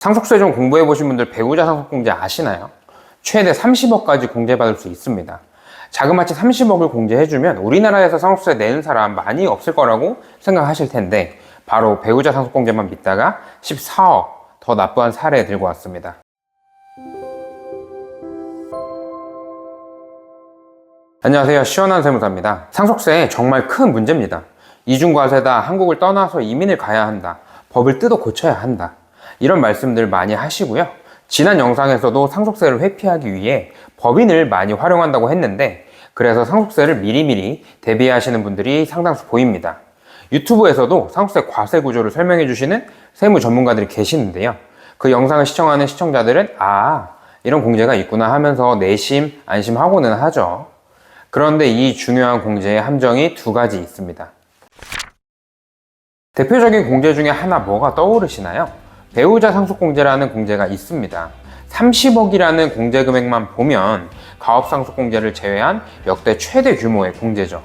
상속세 좀 공부해 보신 분들 배우자 상속공제 아시나요? 최대 30억까지 공제받을 수 있습니다. 자그마치 30억을 공제해주면 우리나라에서 상속세 내는 사람 많이 없을 거라고 생각하실 텐데 바로 배우자 상속공제만 믿다가 14억 더 납부한 사례 들고 왔습니다. 안녕하세요. 시원한 세무사입니다. 상속세 정말 큰 문제입니다. 이중과세다, 한국을 떠나서 이민을 가야 한다, 법을 뜯어 고쳐야 한다. 이런 말씀들 많이 하시고요. 지난 영상에서도 상속세를 회피하기 위해 법인을 많이 활용한다고 했는데, 그래서 상속세를 미리미리 대비하시는 분들이 상당수 보입니다. 유튜브에서도 상속세 과세 구조를 설명해 주시는 세무 전문가들이 계시는데요. 그 영상을 시청하는 시청자들은, 아, 이런 공제가 있구나 하면서 내심, 안심하고는 하죠. 그런데 이 중요한 공제의 함정이 두 가지 있습니다. 대표적인 공제 중에 하나 뭐가 떠오르시나요? 배우자 상속공제라는 공제가 있습니다. 30억이라는 공제 금액만 보면 가업상속공제를 제외한 역대 최대 규모의 공제죠.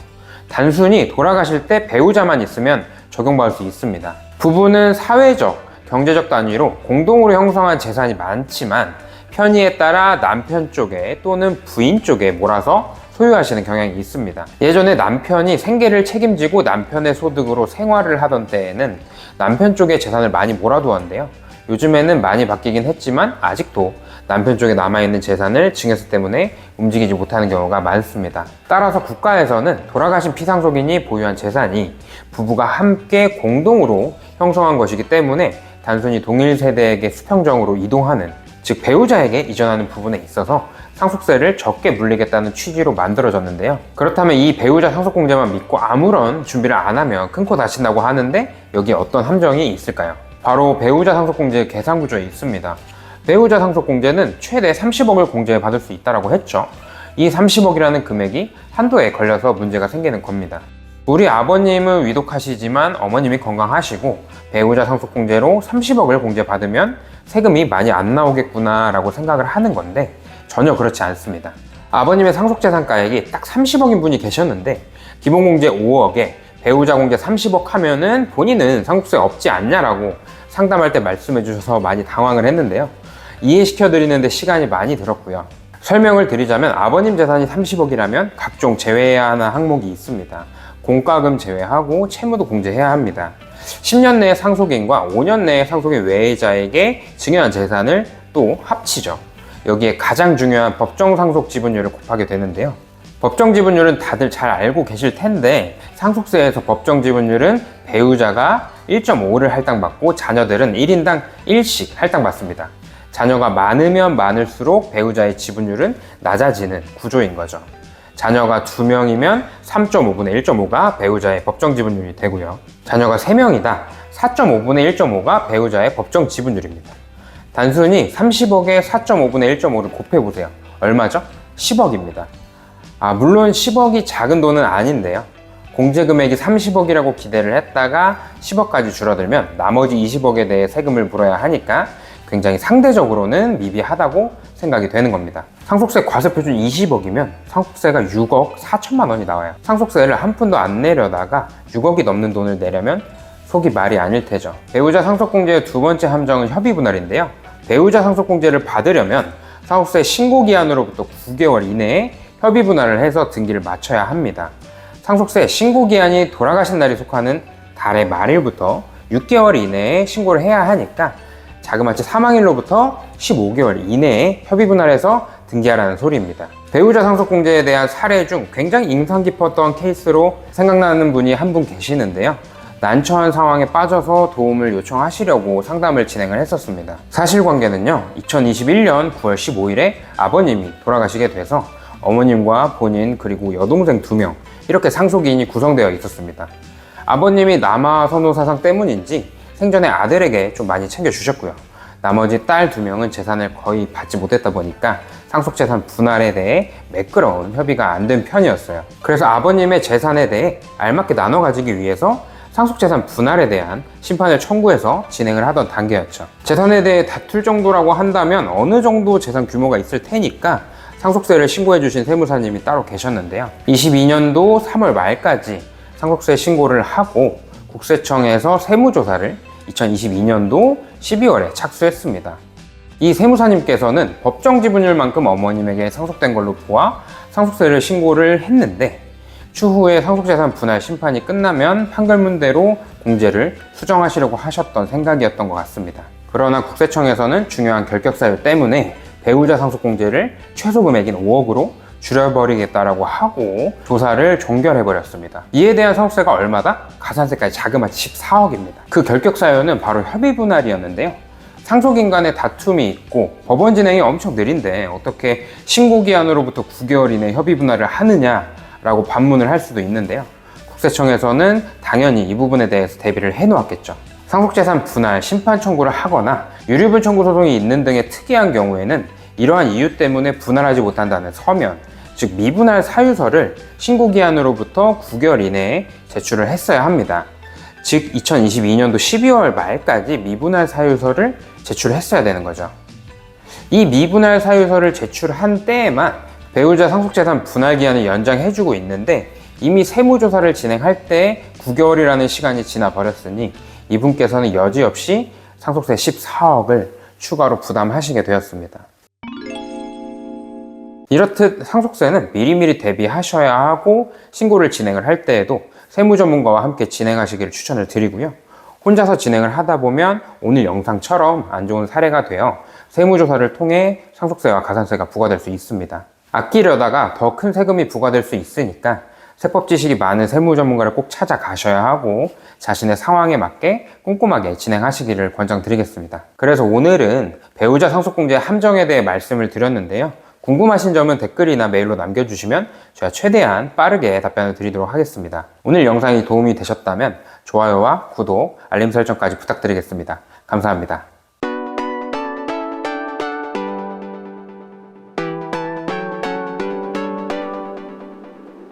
단순히 돌아가실 때 배우자만 있으면 적용받을 수 있습니다. 부부는 사회적, 경제적 단위로 공동으로 형성한 재산이 많지만 편의에 따라 남편 쪽에 또는 부인 쪽에 몰아서 소유하시는 경향이 있습니다. 예전에 남편이 생계를 책임지고 남편의 소득으로 생활을 하던 때에는 남편 쪽에 재산을 많이 몰아두었는데요. 요즘에는 많이 바뀌긴 했지만 아직도 남편 쪽에 남아있는 재산을 증여세 때문에 움직이지 못하는 경우가 많습니다. 따라서 국가에서는 돌아가신 피상속인이 보유한 재산이 부부가 함께 공동으로 형성한 것이기 때문에 단순히 동일 세대에게 수평적으로 이동하는 즉 배우자에게 이전하는 부분에 있어서 상속세를 적게 물리겠다는 취지로 만들어졌는데요. 그렇다면 이 배우자 상속공제만 믿고 아무런 준비를 안 하면 큰코 다친다고 하는데 여기에 어떤 함정이 있을까요? 바로 배우자 상속공제 계산 구조에 있습니다. 배우자 상속공제는 최대 30억을 공제받을 수 있다고 했죠. 이 30억이라는 금액이 한도에 걸려서 문제가 생기는 겁니다. 우리 아버님은 위독하시지만 어머님이 건강하시고 배우자 상속공제로 30억을 공제받으면 세금이 많이 안 나오겠구나 라고 생각을 하는 건데 전혀 그렇지 않습니다. 아버님의 상속재산가액이 딱 30억인 분이 계셨는데 기본공제 5억에 배우자 공제 30억 하면은 본인은 상속세 없지 않냐라고 상담할 때 말씀해 주셔서 많이 당황을 했는데요. 이해시켜 드리는데 시간이 많이 들었고요. 설명을 드리자면 아버님 재산이 30억이라면 각종 제외해야 하는 항목이 있습니다. 공과금 제외하고 채무도 공제해야 합니다. 10년 내에 상속인과 5년 내에 상속인 외자에게 증여한 재산을 또 합치죠. 여기에 가장 중요한 법정 상속 지분율을 곱하게 되는데요. 법정 지분율은 다들 잘 알고 계실 텐데 상속세에서 법정 지분율은 배우자가 1.5를 할당받고 자녀들은 1인당 1씩 할당받습니다. 자녀가 많으면 많을수록 배우자의 지분율은 낮아지는 구조인 거죠. 자녀가 2명이면 3.5분의 1.5가 배우자의 법정 지분율이 되고요. 자녀가 3명이다. 4.5분의 1.5가 배우자의 법정 지분율입니다. 단순히 30억에 4.5분의 1.5를 곱해보세요. 얼마죠? 10억입니다. 아, 물론 10억이 작은 돈은 아닌데요. 공제 금액이 30억이라고 기대를 했다가 10억까지 줄어들면 나머지 20억에 대해 세금을 물어야 하니까 굉장히 상대적으로는 미비하다고 생각이 되는 겁니다. 상속세 과세 표준 20억이면 상속세가 6억 4천만 원이 나와요. 상속세를 한 푼도 안 내려다가 6억이 넘는 돈을 내려면 속이 말이 아닐 테죠. 배우자 상속공제의 두 번째 함정은 협의분할인데요. 배우자 상속공제를 받으려면 상속세 신고 기한으로부터 9개월 이내에 협의분할을 해서 등기를 마쳐야 합니다. 상속세 신고 기한이 돌아가신 날이 속하는 달의 말일부터 6개월 이내에 신고를 해야 하니까 자그마치 사망일로부터 15개월 이내에 협의분할해서 등기하라는 소리입니다. 배우자 상속공제에 대한 사례 중 굉장히 인상 깊었던 케이스로 생각나는 분이 한 분 계시는데요. 난처한 상황에 빠져서 도움을 요청하시려고 상담을 진행을 했었습니다. 사실관계는요, 2021년 9월 15일에 아버님이 돌아가시게 돼서 어머님과 본인 그리고 여동생 2명 이렇게 상속인이 구성되어 있었습니다. 아버님이 남아 선호 사상 때문인지 생전에 아들에게 좀 많이 챙겨주셨고요. 나머지 딸 두 명은 재산을 거의 받지 못했다 보니까 상속재산 분할에 대해 매끄러운 협의가 안 된 편이었어요. 그래서 아버님의 재산에 대해 알맞게 나눠 가지기 위해서 상속재산 분할에 대한 심판을 청구해서 진행을 하던 단계였죠. 재산에 대해 다툴 정도라고 한다면 어느 정도 재산 규모가 있을 테니까 상속세를 신고해 주신 세무사님이 따로 계셨는데요. 22년도 3월 말까지 상속세 신고를 하고 국세청에서 세무조사를 2022년도 12월에 착수했습니다. 이 세무사님께서는 법정 지분율만큼 어머님에게 상속된 걸로 보아 상속세를 신고를 했는데 추후에 상속재산 분할 심판이 끝나면 판결문대로 공제를 수정하시려고 하셨던 생각이었던 것 같습니다. 그러나 국세청에서는 중요한 결격사유 때문에 배우자 상속공제를 최소 금액인 5억으로 줄여버리겠다라고 하고 조사를 종결해버렸습니다. 이에 대한 상속세가 얼마다? 가산세까지 자그마치 14억입니다. 그 결격 사유는 바로 협의 분할이었는데요. 상속인 간의 다툼이 있고 법원 진행이 엄청 느린데 어떻게 신고 기한으로부터 9개월 이내 협의 분할을 하느냐라고 반문을 할 수도 있는데요. 국세청에서는 당연히 이 부분에 대해서 대비를 해놓았겠죠. 상속재산 분할 심판 청구를 하거나 유류분 청구 소송이 있는 등의 특이한 경우에는 이러한 이유 때문에 분할하지 못한다는 서면, 즉 미분할 사유서를 신고기한으로부터 9개월 이내에 제출을 했어야 합니다. 즉 2022년도 12월 말까지 미분할 사유서를 제출했어야 되는 거죠. 이 미분할 사유서를 제출한 때에만 배우자 상속재산 분할 기한을 연장해주고 있는데 이미 세무조사를 진행할 때 9개월이라는 시간이 지나 버렸으니 이분께서는 여지없이 상속세 14억을 추가로 부담하시게 되었습니다. 이렇듯 상속세는 미리미리 대비하셔야 하고 신고를 진행을 할 때에도 세무 전문가와 함께 진행하시기를 추천을 드리고요. 혼자서 진행을 하다 보면 오늘 영상처럼 안 좋은 사례가 되어 세무조사를 통해 상속세와 가산세가 부과될 수 있습니다. 아끼려다가 더 큰 세금이 부과될 수 있으니까 세법 지식이 많은 세무 전문가를 꼭 찾아가셔야 하고 자신의 상황에 맞게 꼼꼼하게 진행하시기를 권장드리겠습니다. 그래서 오늘은 배우자 상속공제 함정에 대해 말씀을 드렸는데요. 궁금하신 점은 댓글이나 메일로 남겨주시면 제가 최대한 빠르게 답변을 드리도록 하겠습니다. 오늘 영상이 도움이 되셨다면 좋아요와 구독, 알림 설정까지 부탁드리겠습니다. 감사합니다.